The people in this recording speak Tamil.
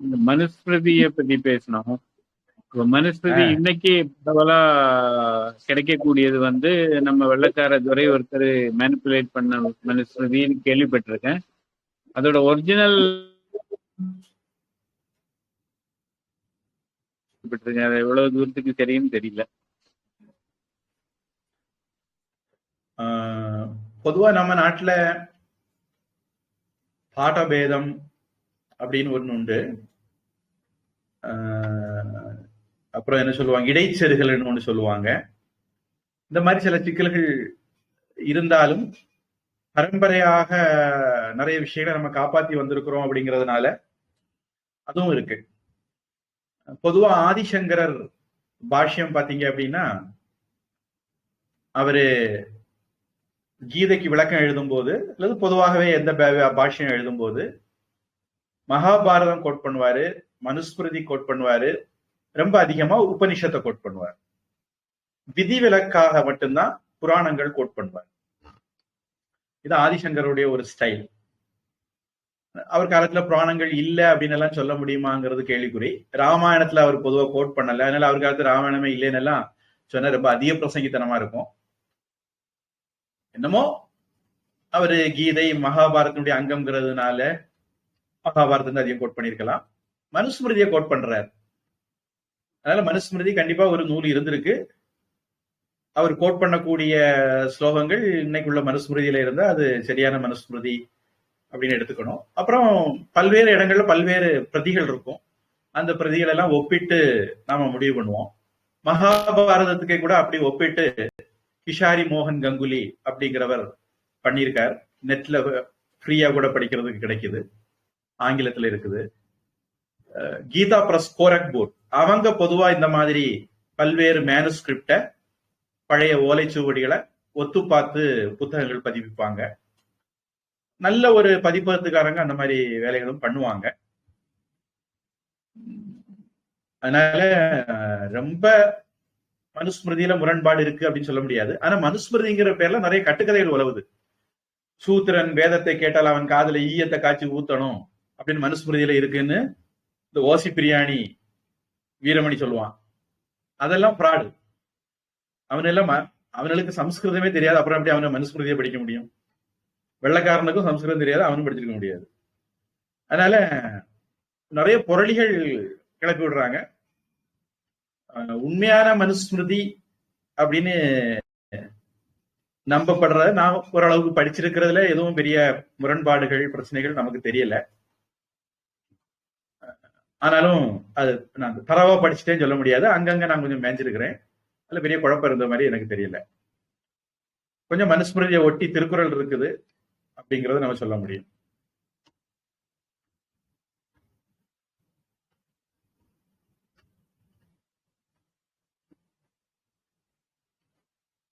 இந்த மனுஸ்மிருதியை பத்தி பேசணும் இப்ப மனுஸ்மிருதி. இன்னைக்கு பரவலா கிடைக்கக்கூடியது வந்து நம்ம வெள்ளக்கார துறை ஒருத்தர் மேனிப்புலேட் பண்ண மனுஸ்மிருதின்னு கேள்விப்பட்டிருக்கேன். அதோட ஒரிஜினல் அது எவ்வளவு தூரத்துக்கு தெரியும்னு தெரியல. ஆஹ் பொதுவா நம்ம நாட்டுல பாடபேதம் அப்படின்னு ஒண்ணு உண்டு. அப்புறம் என்ன சொல்லுவாங்க? இடைச்செருகல்னு ஒன்று சொல்லுவாங்க. இந்த மாதிரி சில சிக்கல்கள் இருந்தாலும் பரம்பரையாக நிறைய விஷயங்களை நம்ம காப்பாத்தி வந்திருக்கிறோம் அப்படிங்கிறதுனால அதுவும் இருக்கு. பொதுவா ஆதிசங்கரர் பாஷ்யம் பாத்தீங்க அப்படின்னா அவரு கீதைக்கு விளக்கம் எழுதும்போது அல்லது பொதுவாகவே எந்த பாஷ்யம் எழுதும்போது மகாபாரதம் கோட் பண்ணுவாரு. மனுஸ்மிருதி கோட் பண்ணுவாரு. ரொம்ப அதிகமா உபனிஷத்தை கோட் பண்ணுவார். விதிவிலக்காக மட்டும்தான் புராணங்கள் கோட் பண்ணுவார். இது ஆதிசங்கருடைய ஒரு ஸ்டைல். அவர் காலத்துல புராணங்கள் இல்ல அப்படின்னு எல்லாம் சொல்ல முடியுமாங்கிறது கேள்விக்குறி. ராமாயணத்துல அவர் பொதுவா கோட் பண்ணல. அதனால அவர் காலத்துல ராமாயணமே இல்லைன்னு எல்லாம் சொன்னா ரொம்ப அதிக பிரசங்கித்தனமா இருக்கும். என்னமோ அவரு கீதை மகாபாரதனுடைய அங்கம்ங்கிறதுனால மகாபாரதம் அதிகம் கோட் பண்ணிருக்கலாம் மனுஸ்மிருதியை கோட் பண்றார். அதனால மனுஸ்மிருதி கண்டிப்பா ஒரு நூல் இருந்திருக்கு. அவர் கோட் பண்ணக்கூடிய ஸ்லோகங்கள் இன்னைக்குள்ள மனுஸ்மிருதியில இருந்தா அது சரியான மனுஸ்மிருதி அப்படின்னு எடுத்துக்கணும். அப்புறம் பல்வேறு இடங்கள்ல பல்வேறு பிரதிகள் இருக்கும். அந்த பிரதிகள் எல்லாம் ஒப்பிட்டு நாம முடிவு பண்ணுவோம். மகாபாரதத்துக்கு கூட அப்படி ஒப்பிட்டு கிஷாரி மோகன் கங்குலி அப்படிங்கிறவர் பண்ணியிருக்கார். நெட்ல ஃப்ரீயா கூட படிக்கிறதுக்கு கிடைக்குது. ஆங்கிலத்துல இருக்குது. கீதா பிரஸ் கோரக்பூர். அவங்க பொதுவா இந்த மாதிரி பல்வேறு மேனுஸ்கிரிப்ட பழைய ஓலைச்சுவடிகளை ஒத்து பார்த்து புத்தகங்கள் பதிவிப்பாங்க. நல்ல ஒரு பதிப்பகத்துக்காரங்க அந்த மாதிரி வேலைகளும் பண்ணுவாங்க. அதனால ரொம்ப மனுஸ்மிருதியில முரண்பாடு இருக்கு அப்படின்னு சொல்ல முடியாது. ஆனா மனுஸ்மிருதிங்கிற பேர்ல நிறைய கட்டுக்கதைகள் உலவுது சூத்திரன் வேதத்தை கேட்டால் அவன் காதுல ஈயத்தை காய்ச்சி ஊத்தணும் அப்படின்னு மனுஸ்மிருதியில இருக்குன்னு இந்த ஓசி பிரியாணி வீரமணி சொல்லுவான். அதெல்லாம் ஃப்ராடு அவனெல்லாம் ம- அவனுக்கு சம்ஸ்கிருதமே தெரியாது. அப்புறம் எப்படி அவனை மனுஸ்மிருதியை படிக்க முடியும்? வெள்ளக்காரனுக்கும் சம்ஸ்கிருதம் தெரியாது அவனும் படிச்சிருக்க முடியாது. அதனால நிறைய புரளிகள் கிளப்பி விடுறாங்க. அஹ் உண்மையான மனுஸ்மிருதி அப்படின்னு நம்பப்படுறத நான் ஓரளவுக்கு படிச்சிருக்கிறதுல எதுவும் பெரிய முரண்பாடுகள் பிரச்சனைகள் நமக்கு தெரியல. ஆனாலும் அது நான் தரவா படிச்சுட்டேன்னு சொல்ல முடியாது. அங்கங்க நான் கொஞ்சம் மேய்ஞ்சிருக்கிறேன் அதுல பெரிய குழப்பம் இருந்த மாதிரி எனக்கு தெரியல. கொஞ்சம் மனுஸ்மிருதியை ஒட்டி திருக்குறள் இருக்குது அப்படிங்கறத நம்ம சொல்ல முடியும்.